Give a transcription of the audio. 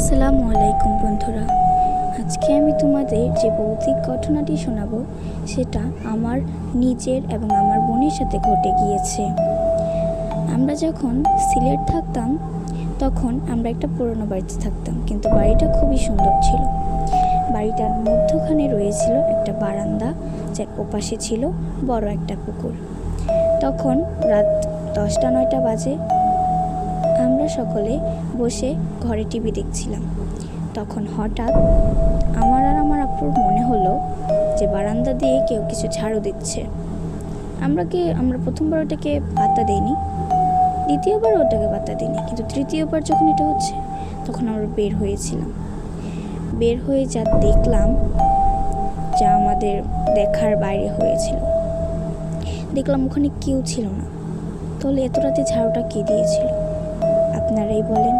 আসসালামু আলাইকুম বন্ধুরা। আজকে আমি তোমাদের যে ভৌতিক ঘটনাটি শোনাবো, সেটা আমার নিজের এবং আমার বোনের সাথে ঘটে গিয়েছে। আমরা যখন সিলেট থাকতাম, তখন আমরা একটা পুরনো বাড়িতে থাকতাম, কিন্তু বাড়িটা খুবই সুন্দর ছিল। বাড়িটার মধ্যখানে রয়েছিল একটা বারান্দা, যার ওপাশে ছিল বড় একটা পুকুর। তখন রাত দশটা নয়টা বাজে আমরা সকলে বসে ঘরে টিভি দেখছিলাম। তখন হঠাৎ আমার আর আমার আপুর মনে হলো যে বারান্দা দিয়ে কেউ কিছু ঝাড়ু দিচ্ছে। আমরা কি, আমরা প্রথমবার ওটাকে পাত্তা দিইনি? দ্বিতীয়বার ওটাকে পাত্তা দিইনি, কিন্তু তৃতীয়বার যখন এটা হচ্ছে, তখন আমরা বের হয়েছিলাম। বের হয়ে যা দেখলাম, যা আমাদের দেখার বাইরে হয়েছিল। দেখলাম ওখানে কেউ ছিল না। তাহলে এত রাতে ঝাড়ুটা কে দিয়েছিল? আপনারাই বলেন।